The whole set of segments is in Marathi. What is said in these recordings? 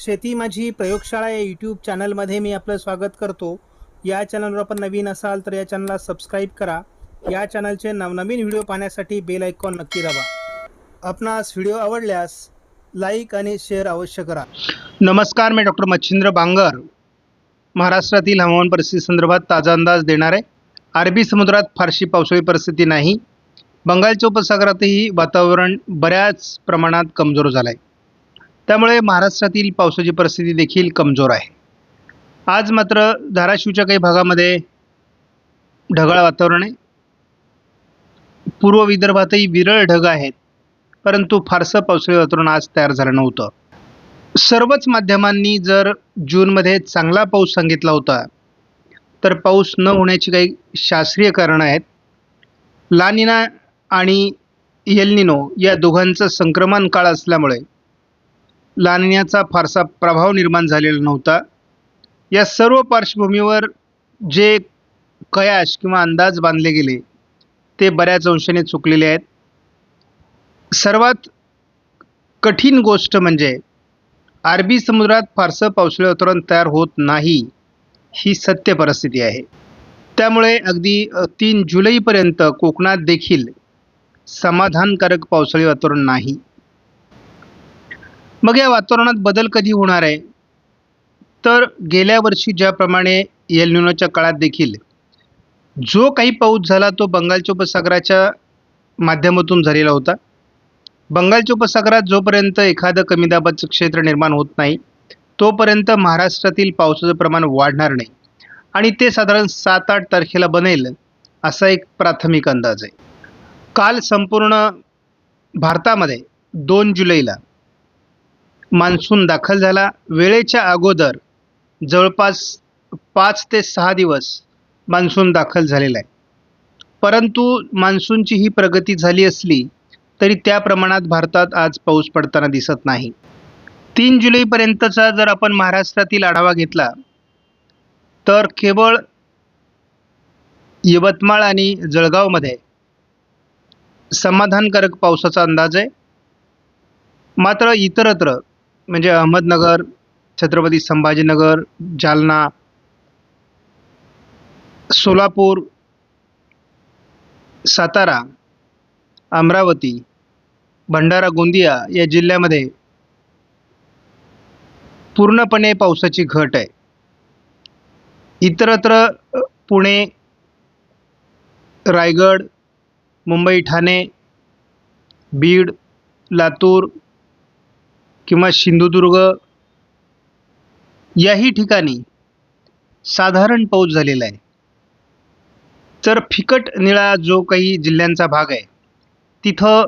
शेती माझी प्रयोगशाळा या यूट्यूब चॅनलमध्ये मी आपलं स्वागत करतो. या चॅनलवर आपण नवीन असाल तर या चॅनलला सबस्क्राईब करा. या चॅनलचे नवनवीन व्हिडिओ पाहण्यासाठी बेल आयकॉन नक्की दाबा. आपणास व्हिडिओ आवडल्यास लाईक आणि शेअर अवश्य करा. नमस्कार मी डॉक्टर मच्छिंद्र बांगर. महाराष्ट्रातील हवामान परिस्थिती संदर्भात ताजा अंदाज देणार आहे अरबी समुद्रात फारशी पावसाळी परिस्थिती नाही. बंगालच्या उपसागरातही वातावरण बऱ्याच प्रमाणात कमजोर झालं आहे त्यामुळे महाराष्ट्रातील पावसाची परिस्थिती देखील कमजोर आहे. आज मात्र धाराशिवच्या काही भागामध्ये ढगाळ वातावरण आहे. पूर्व विदर्भातही विरळ ढग आहेत. परंतु फारसं पावसाळी वातावरण आज तयार झालं नव्हतं. सर्वच माध्यमांनी जर जूनमध्ये चांगला पाऊस सांगितला होता तर पाऊस न होण्याची काही शास्त्रीय कारणं आहेत. लानिना आणि येलनिनो या दोघांचं संक्रमण काळ असल्यामुळे लानिन्याचा फारसा प्रभाव निर्माण झालेला नव्हता. या सर्व पार्श्वभूमीवर जे कयाश किंवा अंदाज बांधले गेले ते बऱ्याच अंशाने चुकलेले आहेत. सर्वात कठीण गोष्ट म्हणजे अरबी समुद्रात फारसं पावसाळी वातावरण तयार होत नाही ही सत्य परिस्थिती आहे. त्यामुळे अगदी तीन जुलैपर्यंत कोकणात देखील समाधानकारक पावसाळी वातावरण नाही. मग या वातावरणात बदल कधी होणार आहे? तर गेल्या वर्षी ज्याप्रमाणे येलनिनोच्या काळात देखील जो काही पाऊस झाला तो बंगालच्या उपसागराच्या माध्यमातून झालेला होता. बंगालच्या उपसागरात जोपर्यंत एखादं कमी दाबाचं क्षेत्र निर्माण होत नाही तोपर्यंत महाराष्ट्रातील पावसाचं प्रमाण वाढणार नाही. आणि ते साधारण सात आठ तारखेला बनेल असा एक प्राथमिक अंदाज आहे. काल संपूर्ण भारतामध्ये दोन जुलैला मान्सून दाखल झाला. वेळेच्या अगोदर जवळपास पाच ते सहा दिवस मान्सून दाखल झालेला आहे. परंतु मान्सूनची ही प्रगती झाली असली तरी त्या प्रमाणात भारतात आज पाऊस पडताना दिसत नाही. तीन जुलैपर्यंतचा जर आपण महाराष्ट्रातील आढावा घेतला तर केवळ यवतमाळ आणि जळगावमध्ये समाधानकारक पावसाचा अंदाज आहे. मात्र इतरत्र म्हणजे अहमदनगर छत्रपती संभाजीनगर जालना सोलापूर सातारा अमरावती भंडारा गोंदिया या जिल्ह्यामध्ये पूर्णपणे पावसाची घट आहे. इतरत्र पुणे रायगड मुंबई ठाणे बीड लातूर किंवा सिंधुदुर्ग याही ठिकाणी साधारण पाऊस झालेला आहे. तर फिकट निळा जो काही जिल्ह्यांचा भाग आहे तिथं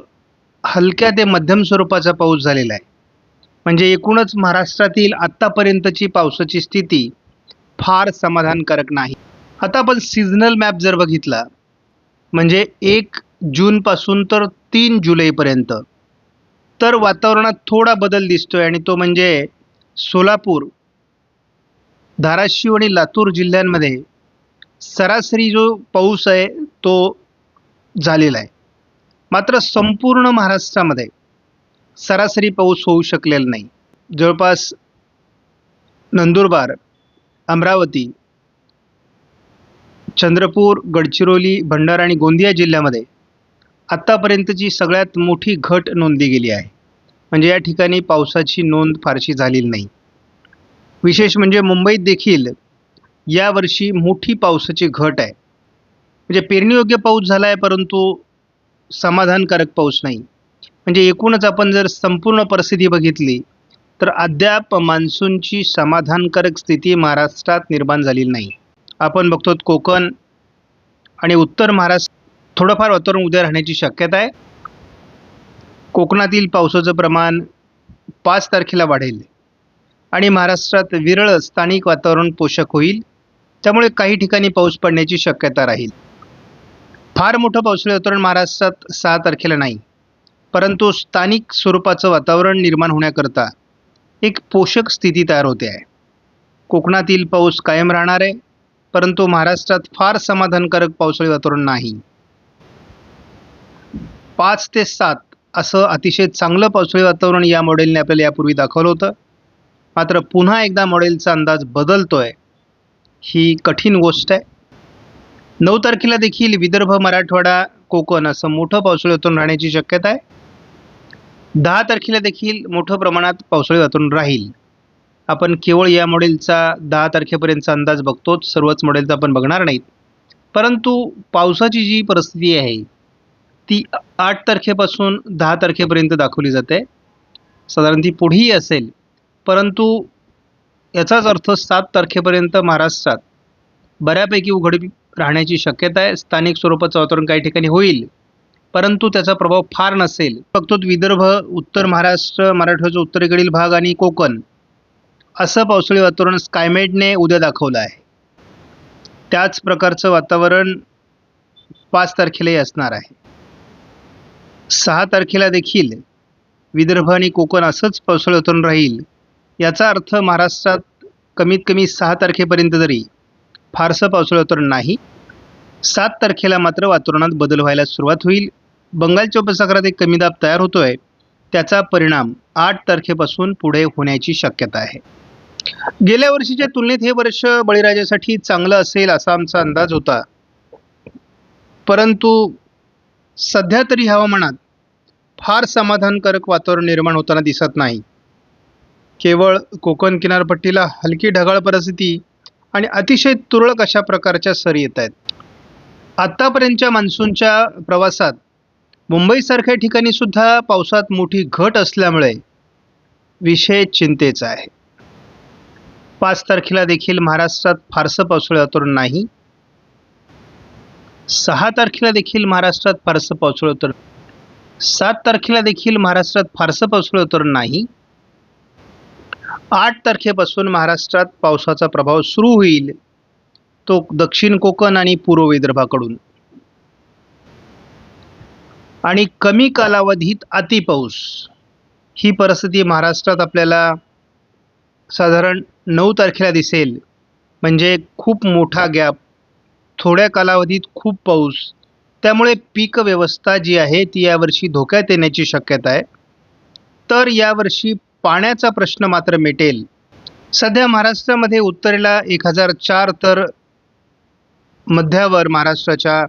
हलक्या ते मध्यम स्वरूपाचा पाऊस झालेला आहे. म्हणजे एकूणच महाराष्ट्रातील आत्तापर्यंतची पावसाची स्थिती फार समाधानकारक नाही. आता आपण सिजनल मॅप जर बघितला म्हणजे एक जूनपासून तर तीन जुलैपर्यंत तर वातावरणात थोडा बदल दिसतोय आणि तो म्हणजे सोलापूर धाराशिव आणि लातूर जिल्ह्यांमध्ये सरासरी जो पाऊस आहे तो झालेला आहे. मात्र संपूर्ण महाराष्ट्रामध्ये सरासरी पाऊस होऊ शकलेला नाही. जवळपास नंदुरबार अमरावती चंद्रपूर गडचिरोली भंडारा आणि गोंदिया जिल्ह्यामध्ये आत्तापर्यंतची सगळ्यात मोठी घट नोंदली गेली आहे. म्हणजे या ठिकाणी पावसाची नोंद फारशी झालेली नाही. विशेष म्हणजे मुंबईत देखील यावर्षी मोठी पावसाची घट आहे. म्हणजे पेरणीयोग्य पाऊस झाला आहे परंतु समाधानकारक पाऊस नाही. म्हणजे एकूणच आपण जर संपूर्ण परिस्थिती बघितली तर अद्याप मान्सूनची समाधानकारक स्थिती महाराष्ट्रात निर्माण झालेली नाही. आपण बघतो कोकण आणि उत्तर महाराष्ट्र थोडंफार वातावरण उद्या राहण्याची शक्यता आहे. कोकणातील पावसाचं प्रमाण पाच तारखेला वाढेल आणि महाराष्ट्रात विरळ स्थानिक वातावरण पोषक होईल. त्यामुळे काही ठिकाणी पाऊस पडण्याची शक्यता राहील. फार मोठं पावसाळी वातावरण महाराष्ट्रात सहा तारखेला नाही. परंतु स्थानिक स्वरूपाचं वातावरण निर्माण होण्याकरता एक पोषक स्थिती तयार होते आहे. कोकणातील पाऊस कायम राहणार आहे परंतु महाराष्ट्रात फार समाधानकारक पावसाळी वातावरण नाही. पाच ते सात असं अतिशय चांगलं पावसाळी वातावरण या मॉडेलने आपल्याला यापूर्वी दाखवलं होतं. मात्र पुन्हा एकदा मॉडेलचा अंदाज बदलतो आहे ही कठीण गोष्ट आहे. नऊ तारखेला देखील विदर्भ मराठवाडा कोकण असं मोठं पावसाळी वातावरण राहण्याची शक्यता आहे. दहा तारखेला देखील मोठ्या प्रमाणात पावसाळी वातावरण राहील. आपण केवळ या मॉडेलचा दहा तारखेपर्यंतचा अंदाज बघतोच. सर्वच मॉडेलचा आपण बघणार नाहीत. परंतु पावसाची जी परिस्थिती आहे ती आठ तारखेपासून दहा तारखेपर्यंत दाखवली जाते. साधारण ती पुढेही असेल परंतु याचाच अर्थ सात तारखेपर्यंत महाराष्ट्रात बऱ्यापैकी उघड राहण्याची शक्यता आहे. स्थानिक स्वरूपाचं वातावरण काही ठिकाणी होईल परंतु त्याचा प्रभाव फार नसेल. फक्त विदर्भ उत्तर महाराष्ट्र मराठवाड्याचा उत्तरेकडील भाग आणि कोकण असं पावसाळी वातावरण स्कायमेटने उद्या दाखवलं आहे. त्याच प्रकारचं वातावरण पाच तारखेलाही असणार आहे. सहा तारखेला देखील विदर्भ आणि कोकण असंच पावसाळ्यातून राहील. याचा अर्थ महाराष्ट्रात कमीत कमी सहा तारखेपर्यंत तरी फारसं पावसाळ्यातून नाही सात तारखेला मात्र वातावरणात बदल व्हायला सुरुवात होईल. बंगालच्या उपसागरात एक कमी दाब तयार आहे त्याचा परिणाम आठ तारखेपासून पुढे होण्याची शक्यता आहे. गेल्या वर्षीच्या तुलनेत हे वर्ष बळीराजासाठी चांगलं असेल असा आमचा अंदाज होता. परंतु सध्या तरी हवामानात फार समाधानकारक वातावरण निर्माण होताना दिसत नाही. केवळ कोकण किनारपट्टीला हलकी ढगाळ परिस्थिती आणि अतिशय तुरळक अशा प्रकारच्या सरी येत आहेत. आत्तापर्यंतच्या मान्सूनच्या प्रवासात मुंबईसारख्या ठिकाणी सुद्धा पावसात मोठी घट असल्यामुळे विषय चिंतेचा आहे. पाच तारखेला देखील महाराष्ट्रात फारसं पावसाळी वातावरण नाही. सहा तारखेला देखील महाराष्ट्रात फारसं पावसाळी वातावरण सात तारखेला देखील महाराष्ट्रात फारसं पावसाळी तर नाही. आठ तारखेपासून महाराष्ट्रात पावसाचा प्रभाव सुरू होईल. तो दक्षिण कोकण आणि पूर्व विदर्भाकडून. आणि कमी कालावधीत अतिपाऊस ही परिस्थिती महाराष्ट्रात आपल्याला साधारण नऊ तारखेला दिसेल. म्हणजे खूप मोठा गॅप. थोड्या कालावधीत खूप पाऊस त्यामुळे पीक व्यवस्था जी आहे ती यावर्षी धोक्यात येण्याची शक्यता आहे. तर यावर्षी पाण्याचा प्रश्न मात्र मिटेल. सध्या महाराष्ट्रामध्ये उत्तरेला एक हजार चार तर मध्यावर महाराष्ट्राच्या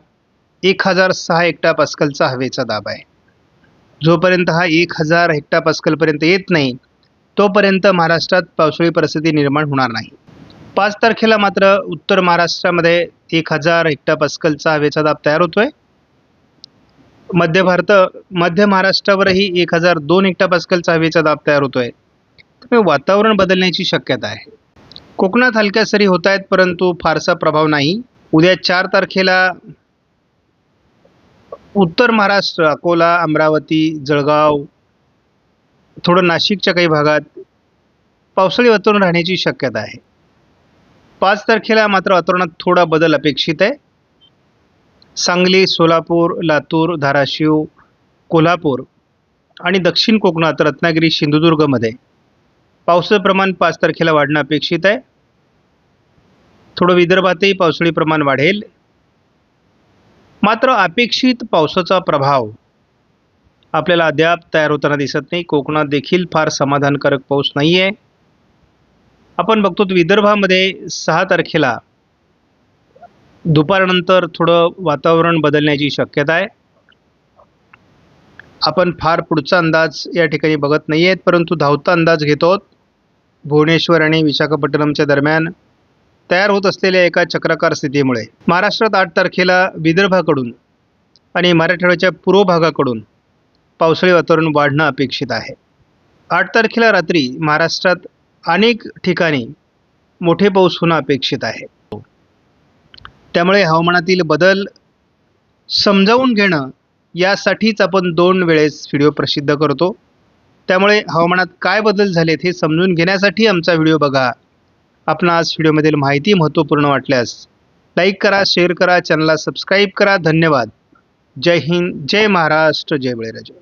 एक हजार सहा हेक्टा पास्कलचा हवेचा दाब आहे. जोपर्यंत हा एक हजार हेक्टा पास्कलपर्यंत येत नाही तोपर्यंत महाराष्ट्रात पावसाळी परिस्थिती निर्माण होणार नाही. पाच तारखेला मात्र उत्तर महाराष्ट्रामध्ये एक हजार हेक्टा पास्कलचा हवेचा दाब तयार होतोय. मध्य भारत मध्य महाराष्ट्रावरही एक हजार दोन एकटा पास्कलचा हवेचा दाब तयार होतोय. त्यामुळे वातावरण बदलण्याची शक्यता आहे. कोकणात हलक्या सरी होत आहेत परंतु फारसा प्रभाव नाही. उद्या चार तारखेला उत्तर महाराष्ट्र अकोला अमरावती जळगाव थोडं नाशिकच्या काही भागात पावसाळी वातावरण राहण्याची शक्यता आहे. पाच तारखेला मात्र वातावरणात थोडा बदल अपेक्षित आहे. सांगली सोलापूर लातूर धाराशिव कोल्हापूर आणि दक्षिण कोकणात रत्नागिरी सिंधुदुर्गमध्ये. पावसाचं प्रमाण पाच तारखेला वाढणं अपेक्षित आहे. थोडं विदर्भातही पावसाळी प्रमाण वाढेल. मात्र अपेक्षित पावसाचा प्रभाव आपल्याला अद्याप तयार होताना दिसत नाही. कोकणात देखील फार समाधानकारक पाऊस नाही आहे आपण बघतो विदर्भामध्ये सहा तारखेला दुपारनंतर थोडं वातावरण बदलण्याची शक्यता आहे. आपण फार पुढचा अंदाज या ठिकाणी बघत नाही आहेत परंतु धावता अंदाज घेतो भुवनेश्वर आणि विशाखापट्टणमच्या दरम्यान तयार होत असलेल्या एका चक्राकार स्थितीमुळे. महाराष्ट्रात आठ तारखेला विदर्भाकडून आणि मराठवाड्याच्या पूर्व भागाकडून पावसाळी वातावरण वाढणं अपेक्षित आहे. आठ तारखेला रात्री महाराष्ट्रात अनेक ठिकाणी मोठे पाऊस होणं अपेक्षित आहे. त्यामुळे हवामानातील बदल समजावून घेणं यासाठीच आपण दोन वेळेस व्हिडिओ प्रसिद्ध करतो. त्यामुळे हवामानात काय बदल झालेत हे समजून घेण्यासाठी आमचा व्हिडिओ बघा. आपणास व्हिडिओमधील माहिती महत्त्वपूर्ण वाटल्यास लाईक करा शेअर करा चॅनलला सबस्क्राईब करा. धन्यवाद. जय हिंद जय महाराष्ट्र जय बळीराजा.